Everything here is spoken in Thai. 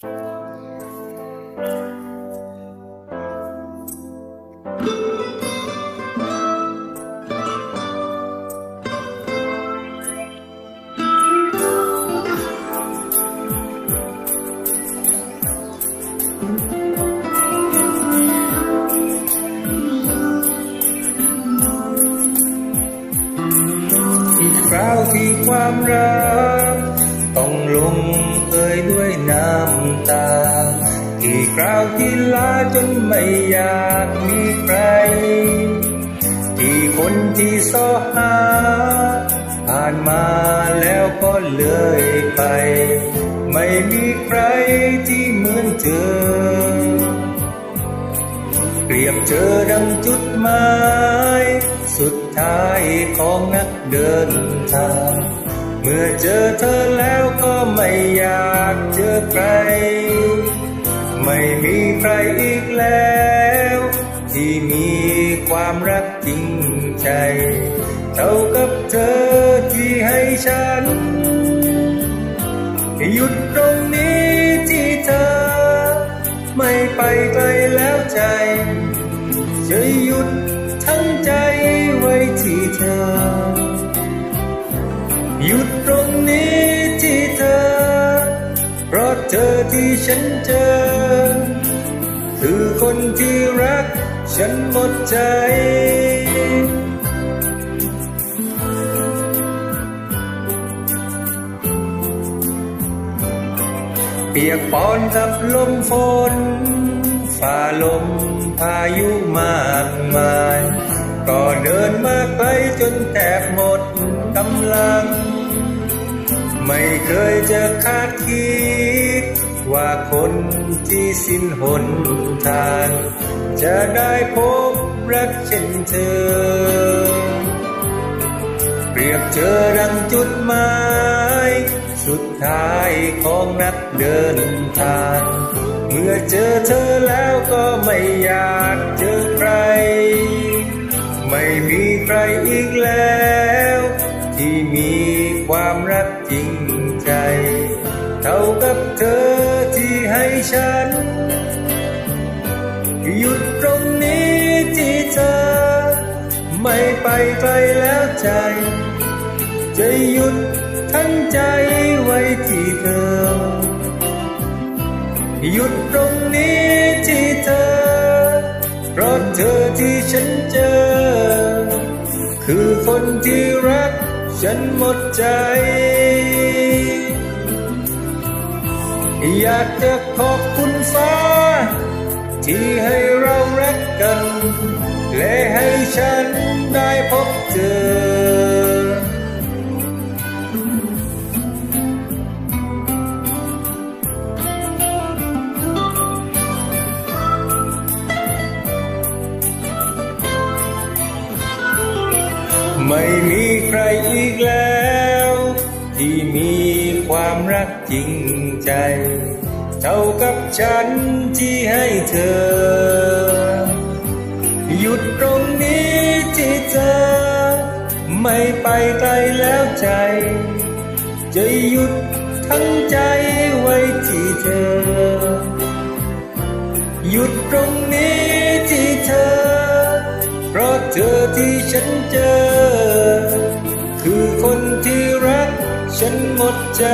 อีกคราวที่ความรัก ตาอีกคราวที่ลาจนไม่อยากมีใคร ที่คนที่สอหา ผ่านมาแล้วก็เลยไป ไม่มีใครที่เหมือนเธอ เปรียบเธอดังจุดหมาย สุดท้ายของนักเดินทาง มื่อเจอเธอแล้วก็ไม่อยากเจอใคร ไม่มีใครอีกแล้ว ที่มีความรักจริงใจ เท่ากับเธอที่ให้ฉัน หยุดตรงนี้ที่เธอ ไม่ไปไกล เธอที่ฉันเจอ คือคนที่รักฉันหมดใจ เปียกปอนกับลมฝนฝ่าลมพายุมากมาย ก็เดินมาไกลจนแทบหมดกำลัง ไม่เคยจะคาดคิด ว่าคนที่สิ้นหนทาง จะได้พบรักเช่นเธอ เปรียบเธอดังจุดหมาย สุดท้ายของนักเดินทาง เมื่อเจอเธอแล้วก็ไม่อยากเจอใคร ไม่มีใครอีกแล้ว ที่มีความรัก กับเธอที่ให้ฉัน หยุดตรงนี้ที่เธอ ไม่ไปไกลแล้วใจ จะหยุดทั้งใจไว้ที่เธอ หยุดตรงนี้ที่เธอ เพราะเธอที่ฉันเจอ คือคนที่รักฉันหมดใจ อยากจะขอบคุณฟ้า ที่ให้เรารักกัน และให้ฉันได้พบเจอไม่มีใครอีกแล้ว ที่มีความรักจริงใจ เท่ากับฉันที่ให้เธอ หยุดตรงนี้ที่เธอ ไม่ไปไกลแล้วใจ จะหยุดทั้งใจไว้ที่เธอ หยุดตรงนี้ที่เธอ เพราะเธอที่ฉันเจอ คือคนที่ ฉันหมดใจ